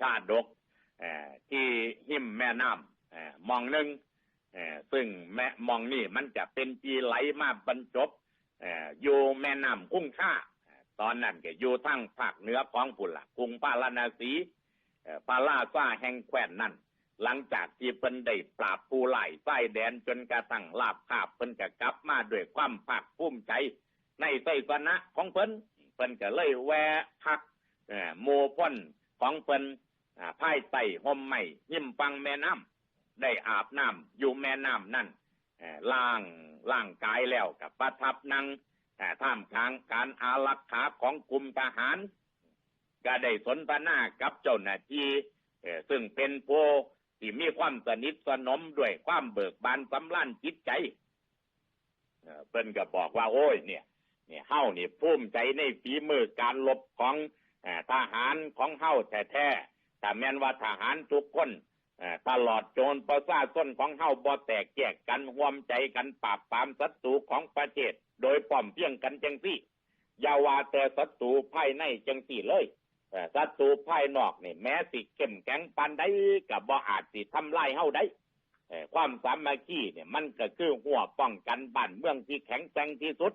ชาดกที่หิมแม่น้ำมองหนึ่งซึ่งแม่มองนี่มันจะเป็นจีไหลมาบรรจบอยู่แม่น้ำคุ้งค่าตอนนั้นก็อยู่ทั้งภาคเหนือของพุ่นละกรุงปาราณสีปาลาซ่าแห่งแคว้นนั่นหลังจากที่เพิ่นได้ปราบปูไหล่ใต้แดนจนกระทั่งลาบคาบเพิ่นก็กลับมาด้วยความภาคภูมิใจ ในไสสนะของเพิ่นเพิ่นก็เลยแวะพักเอ่อโมพ่นของเพิ่น ภายใต้ห่มไม้หิมฟังแม่น้ำได้อาบน้ำอยู่แม่น้ำนั่นเอ่างล้างกายแล้วกับประทับนั่งเอ่ท่ามกลางการอารักขาของกลุ่มทหาร ก็ได้สนทนากับเจ้าหน้าที่ซึ่งเป็นผู้ที่มีความสนิทสนมด้วยความเบิกบานสำลันจิตใจเอ่อเพิ่นก็บอกว่าโอ้ยเนี่ย เนี่ยเฮ้านี่ภูมิใจในฝีมือการลบของทหารของเฮ้าแท้ๆ แต่แม้นว่าทหารทุกคนตลอดโจรประชาชนของเฮาบ่แตกแยกกันร่วมใจกันปราบปรามศัตรูของประเทศโดยป้อมเพียงกันจังซี่อย่าว่าแต่ศัตรูภายในจังซี่เลยศัตรูภายนอกนี่แม้สิเข้มแข็งปานใดก็บ่อาจสิทำลายเฮาได้ความสามัคคีเนี่ยมันก็คือหัวป้องกันบ้านเมืองที่แข็งแกร่งที่สุด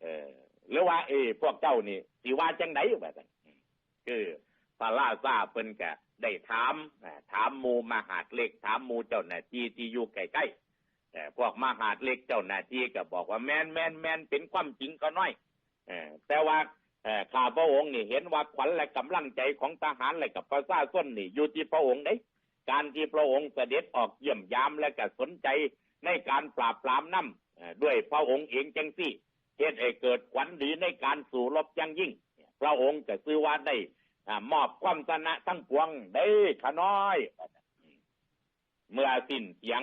เออหรือว่าเออพวกเจ้านี่สิว่าจังไดว่าซั่นคือ พระราชาเพิ่นก็ได้ถามถามหมู่มหาดเล็กถามหมู่เจ้าหน้าที่ที่อยู่ใกล้ๆแต่พวกมหาดเล็กเจ้าหน้าที่ก็บอกว่าแม่นแม่นแม่นเป็นความจริงก็น้อยแต่ว่าเอ่อข้าพระองค์นี่เห็นว่าขวัญและกำลังใจของทหารและกับประชาชนนี่อยู่ที่พระองค์ได้การที่พระองค์เสด็จออกเยี่ยมยามและก็สนใจในการปราบปรามน้ำด้วยพระองค์เองจังสี่เหตุให้เกิดขวัญดีในการสู่รบยังยิ่ง พระองค์ก็ซื้อว่าได้ มอบความชนะทั้งปวงได้ขน้อย เมื่อสิ้นเสียง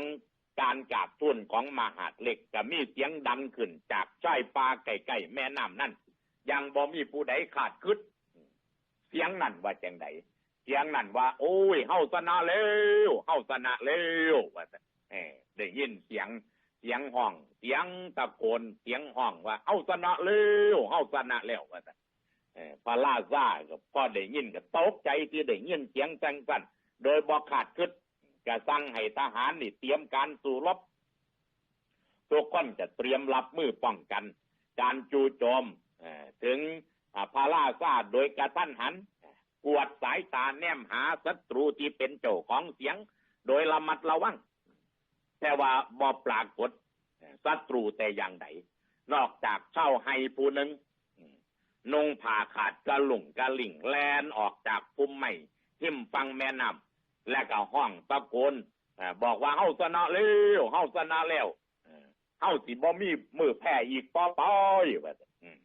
การกราบทูลของมหาดเล็กก็มีเสียงดังขึ้น จากชายป่าใกล้ๆแม่น้ำนั่นยังบ่มีผู้ใดขาดคืดเสียงนั่นว่าจังไดเสียงนั่นว่า โอ้ยเฮาชนะแล้วเฮาชนะแล้วว่าเอได้ยินเสียงเสียงห้อง เสียงตะโกนเสียงห้องว่าเฮาชนะแล้วเฮาชนะแล้วว่า พระราชาก็พ่อได้ยินก็ตกใจที่ได้ยินเสียงจังซั่นโดยบ่ขาดคิดก็สั่งให้ทหารนี่เตรียมการสู่รบทุกคนจะเตรียมรับมือป้องกัน การจู่โจมถึงอ่าพระราชาโดยกระทันหันกวดสายตาแนมหาศัตรูที่เป็นเจ้าของเสียง โดยระมัดระวังแต่ว่าบ่ปรากฏศัตรูแต่อย่างใดนอกจากเช่าให้ผู้หนึ่ง นงผ่าขาดกระหลุ่งกระหลิ่งแลนออกจากพุ่มไม้ทิ่มฟังแม่น้ำและก็ห้องตะโกนบอกว่าเฮาชนะแล้วเฮาชนะแล้วเฮาสิบ่มีมือแพ้อีกต่อไปว่าซั่นอืม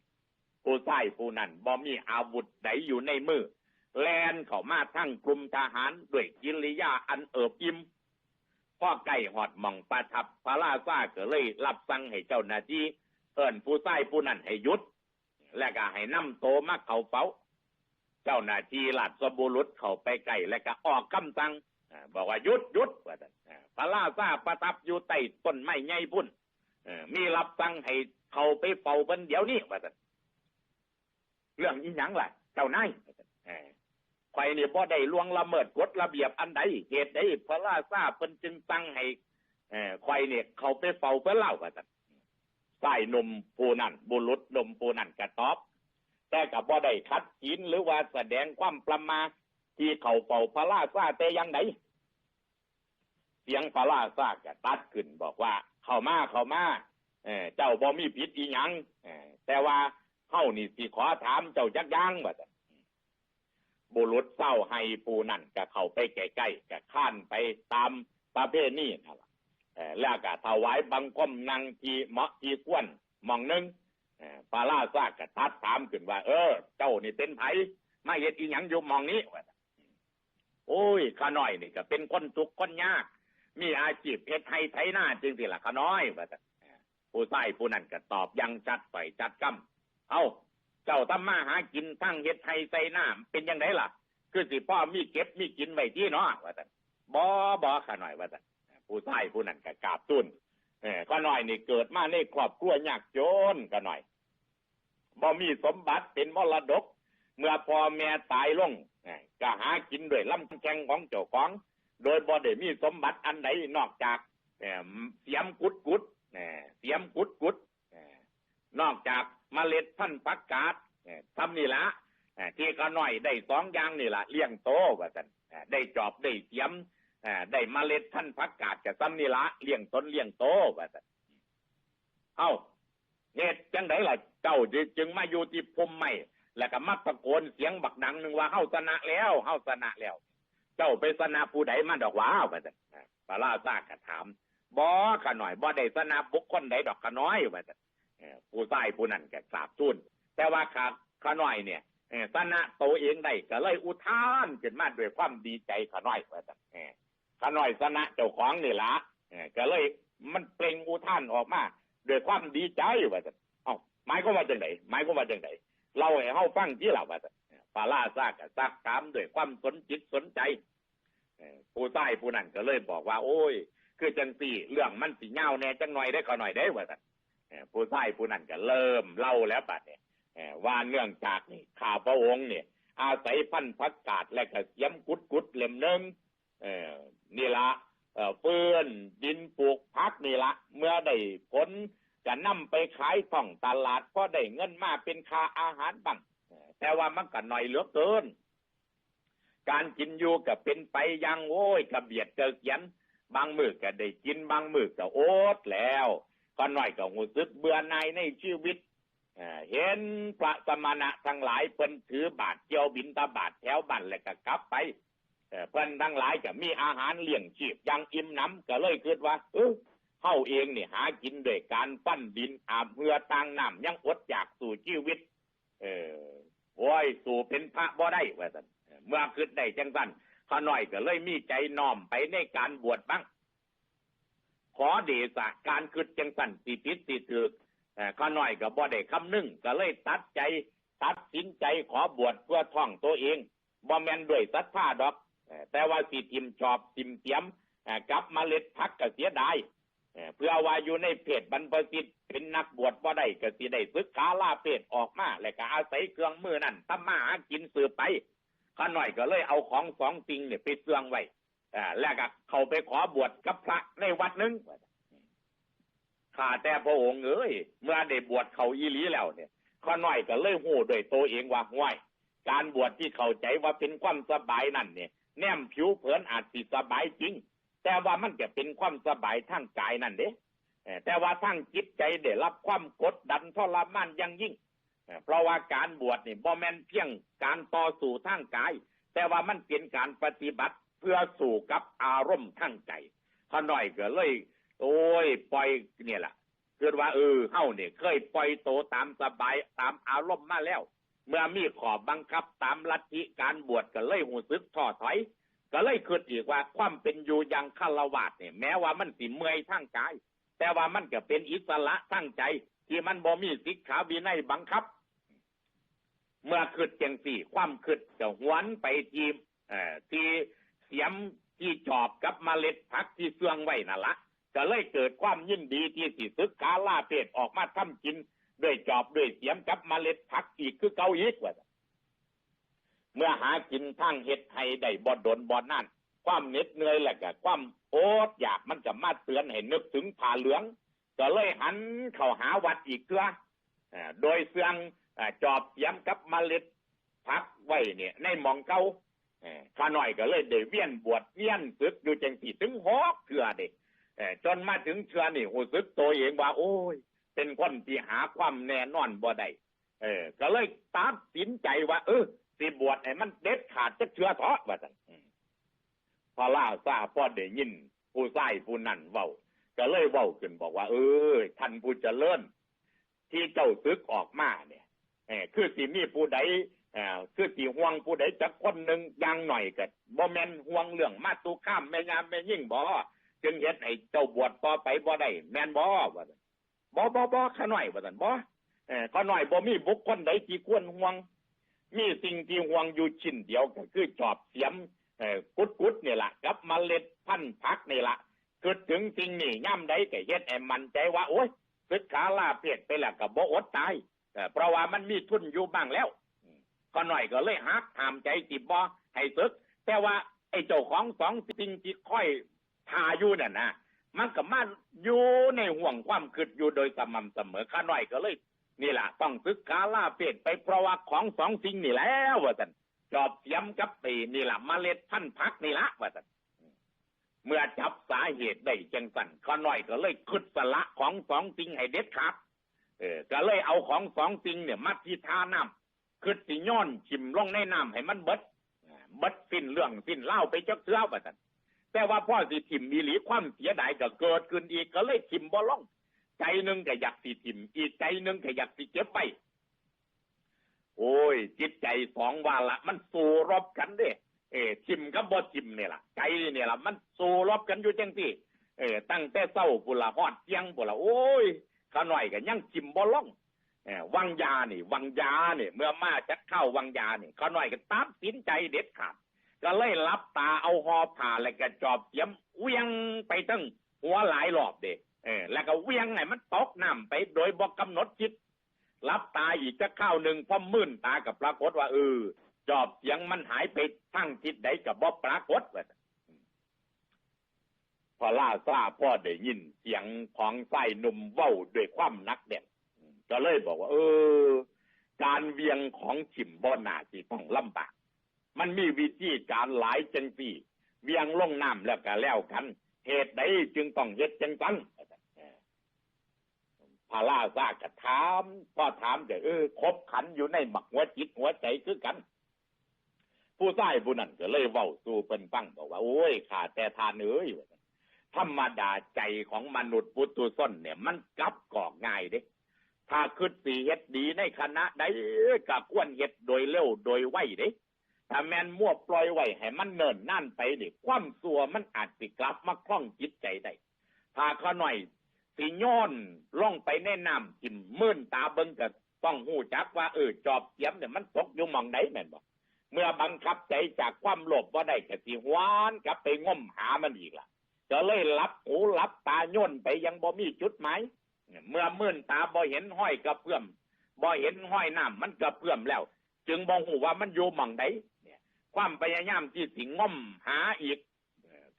ผู้ชายผู้นั้นบ่มีอาวุธใดอยู่ในมือ แลนเข้ามาทั้งกลุ่มทหารด้วยกิริยาอันเอิบอิ่มพ่อไก่หอดมองประทับพระราชาก็เลยรับสั่งให้เจ้าหน้าที่เอิ้นผู้ชายผู้นั้นให้หยุด และก็ให้นำโตมาเข้าเฝ้า เจ้าหน้าที่ราชบุรุษเข้าไปใกล้และก็ออกคำสั่งบอกว่าหยุดหยุดว่าพระราชาประทับอยู่ใต้ต้นไม้ใหญ่พุ่นมีรับสั่งให้เข้าไปเฝ้าเพิ่นเดี๋ยวนี้ว่าเรื่องอีหยังล่ะ เจ้านายว่าซั่นเอ่อข่อยบ่ได้ล่วงละเมิดกฎระเบียบอันใดเหตุใดพระราชาเพิ่นจึงตั้งให้เอ่อข่อยนี่ยเขาไปเฝ้าเพิ่นเล่าว่าซั่น ใส่นมผู้นั้นบุรุษนมผู้นั้นก็ตอบ แต่ก็บ่ได้คัดขีนหรือว่าแสดงความประมาทที่เขาเฝ้าพระราชาแต่อย่างใดเสียงพระราชาก็ตัดขึ้นบอกว่า เข้ามาเข้ามาเจ้าบ่มีผิดอีหยังแต่ว่าเฮานี่สิขอถามเจ้าจักย่างว่าบุรุษเศร้าให้ปูนั่นก็เข้าไปใกล้ๆก็ข้านไปตามประเพณีนั่นล่ะ แล้วก็ถวายบังคมนางทีเมาะที่ควรหมองหนึงเอ่อพระราชาก็ทัดถามขึ้นว่า เออ เจ้านี่เป็นไผมาเฮ็ดอีหยังอยู่มองนี้โอ้ยข้าน้อยนี่ก็เป็นคนทุกคนยาก มีอาชีพเฮ็ดไห้ไถนาจึงสิล่ะข้าน้อยว่าผู้ใต้ผู้นั้นก็ตอบยังจัดไปจัดกำเอ้าเจ้าทำมมาหากินทั้งเฮ็ดไทยใส่น้ำเป็นยังไงล่ะ คือสิพ่อมีเก็บมีกินไว้ที่เนาะว่าแต่บ่บ่ข้าน่อยว่าแต่ ผู้ชายผู้นั้นก็กาบตุ้นเออข้าหน่อยนี่เกิดมาในครอบครัวยากจนข้าหน่อยบ่มีสมบัติเป็นมรดก เมื่อพ่อแม่ตายลงเออก็หากินด้วยลำแข้งของเจ้าของ โดยบ่ได้มีสมบัติอันใดนอกจากเอ่อเสียมกุดกุดเอ่อเสียมกุดกุดเอ่อนอกจากเมล็ดพันธุ์ผักกาดเอ่อทำนี่ละเอ่อที่ก็น้อยได้สองอย่างนี่ละเลี้ยงโตว่าสันเอ่อได้จอบได้เสียม อ่อได้มเมล็ดพันธุ์ผักกาดกับซ้ำนี่ละเลี้ยงตนเลี้ยงโตว่าสันเอ้าเหตุจังไดล่ะ เจ้าจึงมาอยู่ที่พมไม่แล้วก็มาตะโกนเสียงบักดังหนึ่งว่าเฮาชนะแล้วเฮาชนะแล้ว เจ้าไปสนาผู้ใดมาดอกว้าวว่าซั่นอ่าปลาลาซากถามบ่ขะหน่อยบ่ได้สนาบุคคลใดดอกขะน้อยว่าซั่ผู้ชายผู้นั้นก็กราบทูลแต่ว่าขาขะน้อยเนี่ยเอ่อสนะตัวเองได้ก็เลยอุทานขึ้นมาด้วยความดีใจขะน้อยว่าซั่นเอ่อ ขน้อยสนะเจ้าของนี่ละเอ่อก็เลยมันเปล่งอุทานออกมาด้วยความดีใจว่าซั่นเอ้าหมายความว่าจังไดหมายความว่าจังไดเล่าให้เฮาฟังที่ล่ะว่าซั่นเอ่อปลาลาซากซักถามด้วยความสนจิตสนใจเออผู้ใต้ผู้นั้นก็เลยบอกว่า โอ้ย คือจังสีเรื่องมันสิเงาแน่จังหน่อยได้ก็หน่อยได้ว่าซั่นเออผู้ใต้ผู้นั้นก็เริ่มเล่าแล้วบัดเนี่ยว่าเนื่องจากนี่ข้าพระองค์เนี่ย อาศัยพันธุ์พักกาดและก็เสียมกุดกุดเล่มหนึงเอ่อ นี่ละเอ่อเฟื่อนดินปลูกพักนี่ละเมื่อได้ผลจะนำไปขายท่องตลาดก็ได้เงินมาเป็นค่าอาหารบ้างแต่ว่ามันก็หน่อยเหลือเกิน การกินอยู่ก็เป็นไปยังโอ้ยกระเบียดเกิกยันบางมือก็ได้กินบางมือก็โอ๊ตแล้วก็หน้อยก็หูซึกเบื่อหน่ายในชีวิตเห็นพระสมณะทั้งหลายเพิ่นถือบาทเจียวบินตาบาทแถวบ้านแล้วก็กลับไป เอ่อเพิ่นทั้งหลายก็มีอาหารเลี้ยงชีพยังอิ่มน้ำก็เลยคิดว่า เออเฮาเองนี่หากินด้วยการปั้นดินอาบเหือต่างน้ำยังอดอยากสู่ชีวิต เออโอ้ยสู่เป็นพระบ่ได้ว่าซั่นเมื่อคิดได้จังซั่นข้าน้อยก็เลยมีใจน้อมไปในการบวชบ้าง ขอเดชะการคิดจังซั่นสิผิดสิถูกเอ่อข้าน้อยก็บ่ได้คำนึงก็เลยตัดใจ ตัดสินใจขอบวชเพื่อท่องตัวเองบ่แมนด้วยศรัทธาดอก แต่ว่าสิทิมชอบทิมเทียมกับเมล็ดพักก็เสียดายเพื่อว่าอยู่ในเพศบรรพสิทธิ์เป็นนักบวชบ่ได้ก็สิได้ศึกษาลาเพศออกมาแล้วก็อาศัยเครื่องมือนั่นทำมาหากินสืบไปข้าหน้อยก็เลยเอาของสองสิ่งเนี่ยไปเสื่องไว้แล้วก็เข้าไปขอบวชกับพระในวัดหนึงข้าแต่พระองค์เอ้ยเมื่อได้บวชเขาอีหลีแล้วเนี่ยข้าหน้อยก็เลยหูด้วยตัวเองว่าห้วยการบวชที่เข้าใจว่าเป็นความสบายนั่นเนี่ย แนมผิวเผินอาจสิสบายจริง แต่ว่ามันจะเป็นความสบายทางกายนั่นเด้แต่ว่าทางจิตใจได้รับความกดดันทรมานยังยิ่ง เพราะว่าการบวชนี่บ่แม่นเพียงการต่อสู้ทางกาย แต่ว่ามันเป็นการปฏิบัติเพื่อสู่กับอารมณ์ทางใจขน้อยก็เลย โอ้ย ปล่อยเนี่ยแหละคิดว่าเออเฮาเนี่ยเคยปล่อยโตตามสบายตามอารมณ์มาแล้ว เมื่อมีขอบบังคับตามลัทธิการบวชก็เลยหูซึกท้อถอย ก็เลยคิดอีกว่าความเป็นอยู่อย่างฆราวาสเนี่ยแม้ว่ามันสิเมื่อยทางกาย แต่ว่ามันก็เป็นอิสระทางใจ ที่มันบ่มีสิกขาวินัยบังคับ เมื่อคิดจังสี่ ความคิดก็หวนไปทีเอ่อที่เสียมที่จอบกับเมล็ดพักที่เสื่องไว้นั่นละก็เลยเกิดความยินดีที่สิศึกษาลาเพศออกมาทำกิน ด้วยจอบด้วยเสียมกับมเมล็ดผักอีกคือเกาอีกว่าเมื่อหากินทางเห็ดให้ได้บ่ดนบ่นั่นความเหน็ดเหนื่อยแหละก็ความโอดอยากมันจะมาเตือนให้นึกถึงผ่าเหลือง ก็เลยหันเข้าหาวัดอีกเทื่อโดยเสื่องจอบเสียมกับมเมล็ดพักไว้เนี่ย ในหมองเกาข้าน้อยก็เลยได้เวียนบวชเวียนศึกอยู่จังสี่ถึงหกเทื่อเด็กจนมาถึงเชือนี่รู้สึกตัวเองว่า โอ้ย เป็นคนที่หาความแน่นอนบ่ได้เออ ก็เลยตัดสินใจว่า เออสิบวชให้มันเด็ดขาดจะเชื่อเถาะว่าซั่นอืมพอล่าซาพอได้ยิน ผู้ใส่ผู้นั่นเว้า ก็เลยเว้าขึ้นบอกว่า เออท่านผู้เจริญที่เจ้าซึกออกมาเนี่ยเออคือสิมีผู้ใดเอ่อคือสิห่วงผู้ใดจักคนหนึ่งยังหน่อยก็บ่แม่นห่วงเรื่องมาตุข้ามแม่ยามแม่ยิ่งบ่จึงเฮ็ดให้เจ้าบวชต่อไปบ่ได้แมนบ่ว่า บ่บ่บ่ข้าน้อยว่าซั่นบ่เออข้าน้อยบ่มีบุคคลใดที่ควรห่วง มีสิ่งที่ห่วงอยู่ชิ้นเดียวก็คือจอบเสียมเอ่อกุดกุดนี่ล่ะกับเมล็ดพันธุ์ผักนี่ล่ะคิดถึงสิ่งนี้ย่ำใดก็เฮ็ดให้มั่นใจว่าโอ๊ยศึกขาลาเพศไปแล้วก็บ่อดตายเออเพราะว่ามันมีทุนอยู่บ้างแล้วอืมข้าน้อยก็เลยหักห้ามใจสิบ่ให้ศึก แต่ว่าไอ้เจ้าของสองสิ่งที่ค่อยทาอยู่น่ะนะ มันก็มาอยู่ในห่วงความคิดอยู่โดยสม่ำเสมอข้าน้อยก็เลย นี่แหละต้องศึกษาล่าเป็ดไปเพราะว่าของสองสิ่งนี่แล้วว่าสันจอบเสียมกับปีนี่แหละมเมล็ดพันธุ์พักนี่ละว่าสันเมื่อจับสาเหตุได้จังสันข้าน้อยก็เลยคิดสละของสองสิ่งให้เด็ดขาดเออก็เลยเอาของสองสิ่งเนี่ยมาที่ท่าน้ำคิดสิย้อนชิมลงในน้ำให้มันเบิดเบิดสิ้นเรื่องสิ้นเล่าไปจักเสื้อว่าสัน แต่ว่าพ่อสิทิมมีหลีความเสียดายก็เกิดขึ้นอีกก็เลยทิมบ่ล่อง ใจหนึ่งก็อยากสิทิม อีกใจหนึ่งก็อยากสิเก็บไป โอ้ย จิตใจสองว่าละ มันสู้รบกันเด้เออทิมกับบ่ทิมเนี่ยล่ะใจเนี่ยล่ะมันสู้รบกันอยู่จังสิเออตั้งแต่เศร้าปุละฮอดเที่ยงปุละโอ้ยข้าหน่อยก็ยังทิมบ่ล่องเออวังยานี่ วังยาเนี่ยเมื่อมาจักเข้าวังยานี่ข้าหน่อยก็ตัดสินใจเด็ดขาด ก็เลยรับตาเอาหอผ่าแล้วก็จอบเสียมเวียงไปตั้งหัวหลายรอบเด้เออแล้วก็เวียงให้มันตกน้ำไปโดยบอกกำหนดจิตรับตาอีกจะเข้าวหนึ่งพอมื่นตากับปรากฏว่าเออจอบเสียงมันหายไปทั้งทิศใดกับบ่ปรากฏว่าซั่นพอล่าซาพ่อได้ยิน เสียงของไส้หนุ่มเว้าด้วยความนักเด็ดก็เลยบอกว่า เออ การเวียงของฉิมบ่นาสิต้องลำบาก มันมีวิธีการหลายจังสี่เวียงลงน้ำแล้วก็แล้วกัน เหตุใดจึงต้องเฮ็ดจังสันพาล่าซากระถามพอถามแต่เออคบขันอยู่ในหมักหัวจิตหัวใจคือกัน ผู้ใต้ผู้นั้นก็เลยเว้าสู่เป็นฟังบอกว่า โอ้ยขาแต่ทานเอ้ยว่ธรรมดาใจของมนุษย์ปุตุชนเนี่ย มันกลับกอกง่ายเด้ถ้าคืดสีเฮ็ดดีในคณะใดก็ควรเฮ็ดโดยเร็วโดยไวเด้ ถ้าแมนมั่วปล่อยไว้ให้มันเนินนั่นไปนี่ความสัวมันอาจสิกลับมาคล้องจิตใจได้ถ้าเขาหน่อยสิย้อนล่องไปแนะนำจิ้มมื่นตาเบิ่งก็ต้องหูจักว่าเออจอบเสียมเนี่ยมันตกอยู่หมองใดแม่นบ่เมื่อบังคับใจจากความโลภบ่าได้ก็สิหวานกลับไปง้มหามันอีกล่ะก็เลยรับหูรับตาย่นไปยังบ่มีจุดหมายเมื่อมื่นตาบ่เห็นห้อยกระเพื่อมบ่เห็นห้อยน้ำมันกระเพื่อมแล้ว จึงบ่หูว่ามันอยู่หม่องใดเนี่ย ความพยายามที่สิง่อมหาอีก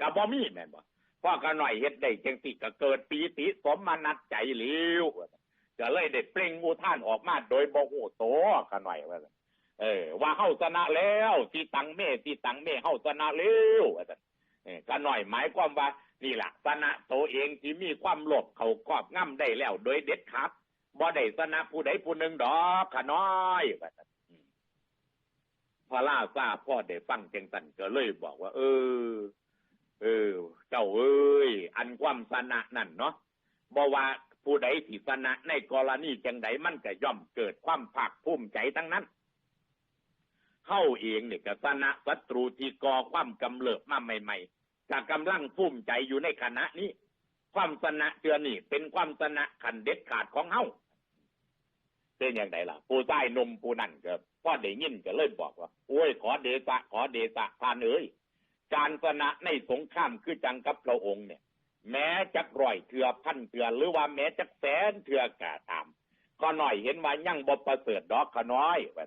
ก็บ่มีแม่นบ่พ่อก็หน่อยเฮ็ดได้จังสิก็เกิดปีติสมานัดใจหลิวก็เลยได้เปล่งอุทานออกมาโดยบ่ฮู้โตก็หน่อยว่าเออ ว่าเฮาชนะแล้วสิตังเมสิตังเมเฮาชนะแล้วว่าซั่นเออก็หน่อยหมายความว่านี่ล่ะชนะตัวเองที่มีความโลภเขาครอบงำได้แล้ว โดยเด็ดขาดบ่ได้ชนะผู้ใดผู้หนึ่งดอกขะน้อยว่าซั่น พอล่าทราพ่อได้ฟังจังสันก็เลยบอกว่า เออ เออ เจ้าเอ้ย อันความสนะนั่นเนาะบอว่าผู้ใดที่สนะในกรณีจังใดมันก็ย่อมเกิดความภาคภูมิใจทั้งนั้นเข้าเองเนี่ยก็สนะศัตรูที่ก่อความกำเริบมาใหม่ๆก็กำลังภูมิใจอยู่ในขณะนี้ ความสนะเตือนนี่ เป็นความสนะขันเด็ดขาดของเฮาเป็นอย่างไรล่ะ ผู้ใต้นมผู้นั่นก็ พ่อได้ยินก็เลยบอกว่า โอ้ยขอเดชะขอเดชะทานเอ้ยการชนะในสงครามคือจังกับพระองค์เนี่ย แม้จักร้อยเถื่อพันเถื่อหรือว่าแม้จักแสนเถื่อกาตาม ก็หน่อยเห็นว่ายั่งบประเสริฐดอกขน้อยว่า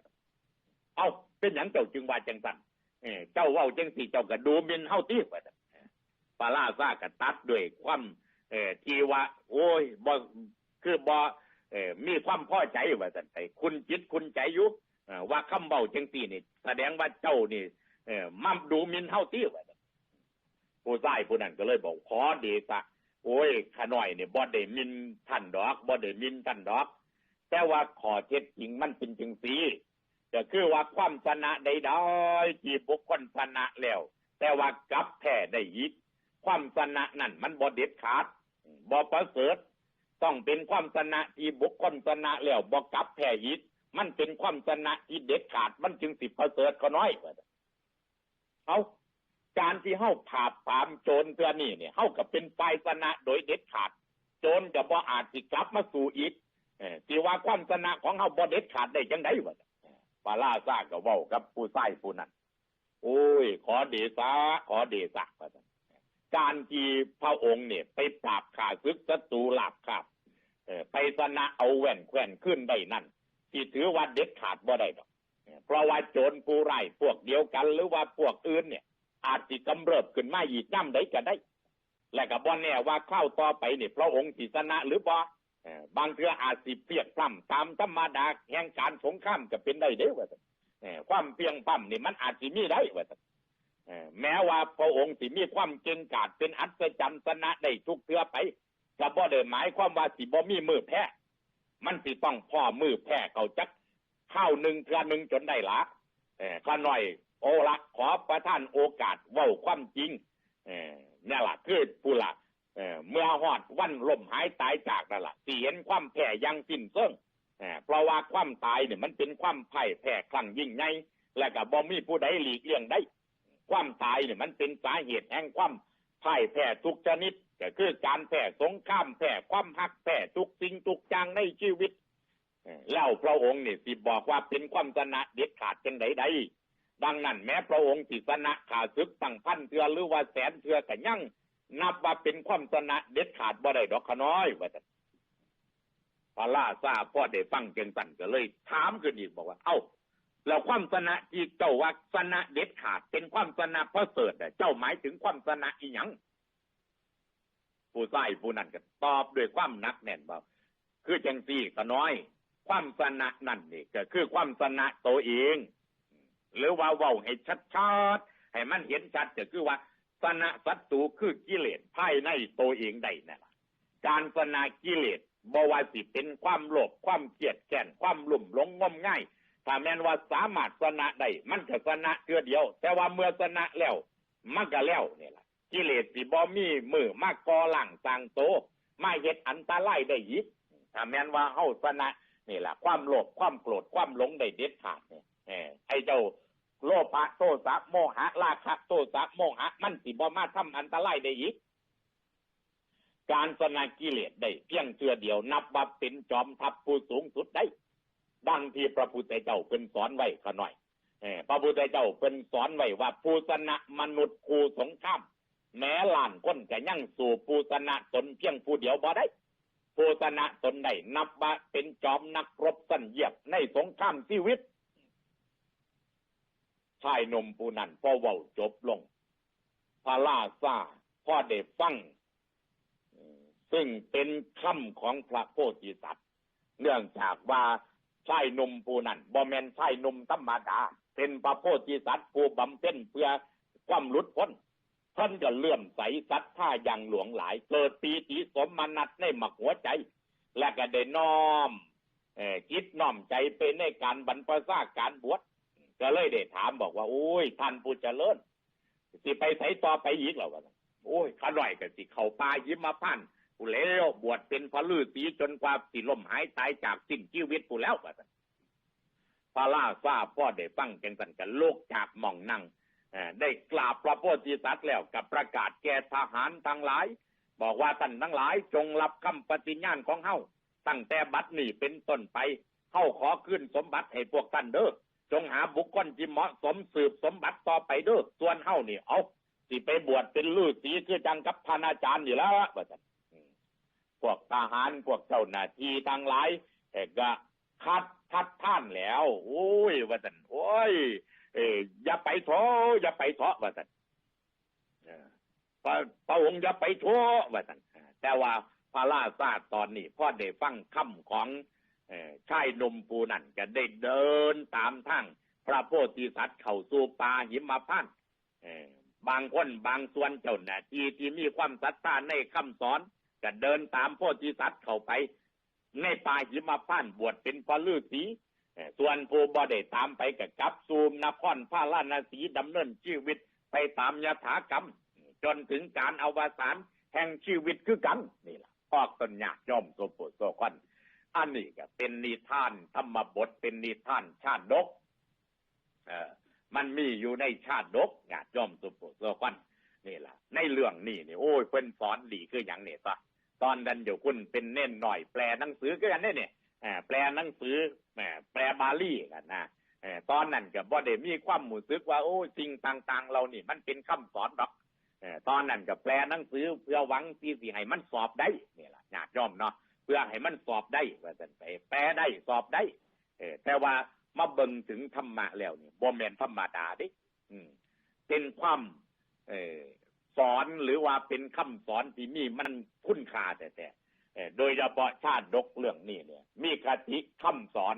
เอาเป็นหยังเจ้าจึงว่าจังสันเจ้าว้าจังสีเจ้าก็ดูมินเฮาตี้ว่าปาลาซาก็ตัดด้วยความเอ่อที่ว่า โอ้ยบ่คือบ่เอ่อมีความพอใจว่าซั่นไปคุณจิตคุณใจอยู่ ว่าคำเว้าจังซี่นี่ แสดงว่าเจ้านี่เออมั่มดูมินเท่าตี้ว่าซั่นผู้ชายผู้นั้นก็เลยบอกขอเดชะโอ้ยขาน้อยเนี่ยบ่ได้มินท่านดอกบ่ได้มินท่านดอก แต่ว่าขอเท็จจริงมันเป็นจังสีก็คือว่าความชนะใดๆที่บุคคลชนะแล้ว แต่ว่ากลับแพ้ได้อีกความชนะนั่นมันบ่เด็ดขาดบ่ประเสริฐต้องเป็นความชนะที่บุคคลชนะแล้วบ่กลับแพ้อีก มันเป็นความชนะที่เด็ดขาดมันจึงสิบประเสริฐก็น้อยว่าเอาการที่เฮาผาบปามโจรเพื่อนี่เนี่ยเฮากับเป็นฝ่ายชนะโดยเด็ดขาด โจรก็บ่อาจสิกลับมาสู่อีกเออสิว่าความชนะของเฮาบ่เด็ดขาดได้จังไดวะปาลาซาก็เว้ากับผู้ชายผู้นั้นโอ้ย ขอเดชะขอเดชะว่าซั่นการที่พระองค์เนี่ย ไปปราบข่าศึกศัตรูลาบคาบเออไปชนะเอาแหวนแควนขึ้นได้นั่น ที่ถือว่าเด็ดขาดบ่ได้ดอกเพราะว่าโจรผู้ร้ายพวกเดียวกัน หรือว่าพวกอื่นเนี่ย อาจสิกำเริบขึ้นมาอีกน้ำใดก็ได้ และก็บ่แน่ว่าเข้าต่อไปเนี่ยพระองค์สิชนะหรือบ่บางเทื่ออาจสิเปียกพร่ำตามธรรมดาแห่งการสงครามก็เป็นได้เด้อว่าความเพียงพร่ำนี่มันอาจสิมีได้ว่าแม้ว่าพระองค์สิมีความเก่งกาจเป็นอัศจรรย์ชนะได้ทุกเทื่อไปก็บ่ได้หมายความว่าสิบ่มีมือแพ้ มันสิต้องพ่อมือแพ้เขาจักข้าวหนึ่งเทื่อหนึ่งจนได้ละเออข้าน้อย โอละขอประท่านโอกาสเว้าความจริง เออนี่นล่ะคือผู้ละเออเมื่อหอดวันล่มหายตายจากนั่นล่ะสิเห็นความแพ้ยังสิ้นเชิงเออเพราะว่าความตายเนี่ยมันเป็นความพ่ายแพ้ครั้งยิ่งใหญ่และก็บ่มีผู้ใดหลีกเลี่ยงได้ ความตายเนี่ยมันเป็นสาเหตุแห่งความพ่ายแพ้ทุกชนิด ก็คือการแพ้สงครามแพ้ความหักแพ้ทุกสิ่งทุกอย่างในชีวิตเออแล้วพระองค์นี่สิบอกว่าเป็นความชนะเด็ดขาดจังใดใดๆดังนั้นแม้พระองค์สิชนะขาศึกตั้งพันเทือหรือว่าแสนเทือก็ยังนับว่าเป็นความชนะเด็ดขาดบ่ได้ดอกขน้อยว่าแต่พระล่าซาพ่อได้ฟังเจงสันก็เลย ถามขึ้นอีกบอกว่า เอ้าแล้วความชนะที่เจ้าว่าชนะเด็ดขาด เป็นความชนะปราะเสริฐน่ะเจ้าหมายถึงความชนะอีหยัง ผู้ใต้ผู้นั้นก็ตอบด้วยความหนักแน่นว่าคือจังซี่ก็น้อย ความชนะนั่นนี่ก็คือความชนะตัวเอง หรือว่าเว้าให้ชัดๆให้มันเห็นชัดก็คือว่าชนะศัตรูคือกิเลสภายในตัวเองได้นั่นละการชนะกิเลสบวาสิเป็นความโลภความเกลียดแค้นความลุ่มหลงงมง่ายถ้าแม้นว่าสามารถชนะได้มันก็ชนะเทื่อเดียว แต่ว่าเมื่อชนะแล้วมันก็แล้วนี่ล่ะ กิเลสสิบ่มีมือมากกอหลังสร้างโต มาเฮ็ดอันตรายได้อีกถ้าแม้นว่าเฮาชนะนี่แหละความโลภความโกรธความหลงได้เด็ดขาดเนี่ยไอ้เจ้าโลภะโทสะโมหะราคะโทสะโมหะ มันสิบ่มาทำอันตรายได้อีก การสนากิเลสได้ เพียงเทือเดียวนับว่าเป็นจอมทัพผู้สูงสุดได้ ดังที่พระพุทธเจ้าเป็นสอนไว้ขะหน่อยพระพุทธเจ้าเป็นสอนไว้ว่าผู้ชนะมนุษย์คูสงคราม แม้ล้านคนก็ยังสู่ผู้ชนะตนเพียงผู้เดียวบ่ได้ผู้ชนะตนได้นับว่าเป็นจอมนักรบสั้นเหยียบในสงครามชีวิตชายนมผู้นั้นพอเว้าจบลงพระลาซาพ่อเด็ฟังซึ่งเป็นคำของพระโพธิสัตว์ เนื่องจากว่าชายนมผู้นั้นบ่แมนชายนมธรรมดา เป็นพระโพธิสัตว์ผู้บำเพ็ญเพื่อความหลุดพ้น ท่านก็เลื่อมใสสัทธาอย่างหลวงหลาย เกิดปีติสมนัตในหมักหัวใจ และก็ได้น้อมเอ่อคิดน้อมใจไปในการบรรพชาการบวชก็เลยได้ถามบอกว่า โอ้ย ท่านผู้เจริญสิไปไสต่อไปอีกแล้ววะโอ้ยข้าน้อยก็สิ เข้าป่ายิ้มมาพันผู้แล้วบวชเป็นพระฤาษีจนกว่าสิล่มหายตายจากสิ้นชีวิตผู้แล้ววะพระล่าทราพ่อได้ฟังจังสันกันโลกจากหม่องนั่ง ได้กราบพระโพธิสัตว์แล้วกับประกาศแก่ทหารทั้งหลาย บอกว่าท่านทั้งหลายจงรับคำปฏิญญาณของเฮาตั้งแต่บัดนี้เป็นต้นไปเฮาขอขึ้นสมบัติให้พวกท่านเด้อจงหาบุคคลที่เหมาะสมสืบสมบัติต่อไปเด้อส่วนเฮานี่เอาสิไปบวชเป็นฤาษีคือจังกับท่านอาจารย์นี่แล้วว่าซั่นพวกทหารพวกเจ้าหน้าที่ทั้งหลายเอ่ก็คัดทัดท่านแล้ว โอ้ยว่าซั่นโอ้ย เอ้ยอย่าไปโถออย่าไปโถว่าซั่นพระพระองค์อย่าไปโถว่าซั่นแต่ว่าพระราชาตอนนี้พ่อได้ฟังคำของอชายนมผู้นั้นก็ได้เดินตามทางพระโพธิสัตว์เข้าสู่ป่าหิมพานต์บางคนบางส่วนเจ้าหน้าที่ที่มีความศรัทธาในคำสอนก็เดินตามโพธิสัตว์เข้าไป ในป่าหิมพานต์บวชเป็นพระฤาษี ส่วนผู้บ่ได้ตามไปก็กลับซูมนครพาราณสีดำเนินชีวิตไปตามยถากรรม จนถึงการอวสานแห่งชีวิตคือกันนี่ล่ะออกต้นหยาย่อมโซโปโซคอนอันนี้ก็เป็นนิทานธรรมบทเป็นนิทานชาดกเออมันมีอยู่ในชาดกหญาติย่อมสุโปโซควันนี่ล่ะ ในเรื่องนี้นี่โอ้ยเพิ่นสอนดีคืออย่างนี้ซะตอนนั้นอยู่คุณเป็นเน่นหน่อยแปลหนังสือคือกันเนี่ยเนี่ยแปลหนังสือ แหมแปรบาลีกันนะตอนนั้นกับบ่ได้มีความหมู่ซึกว่าโอ้สิ่งต่าง ๆ เรานี่มันเป็นคำสอนดอกตอนนั้นกับแปลหนังสือเพื่อหวังที่สิให้มันสอบได้นี่แหละยากย่อมเนาะเพื่อให้มันสอบได้ว่าสันไปแปลได้สอบได้แต่ว่ามาเบิ่งถึงธรรมะแล้วนี่บ่แม่นธรรมดาดิเป็นความสอนหรือว่าเป็นคำสอนที่มีมันคุ้นค่าแต่ โดยเฉพาะชาติดกเรื่องนี้เนี่ย มีคติคำสอน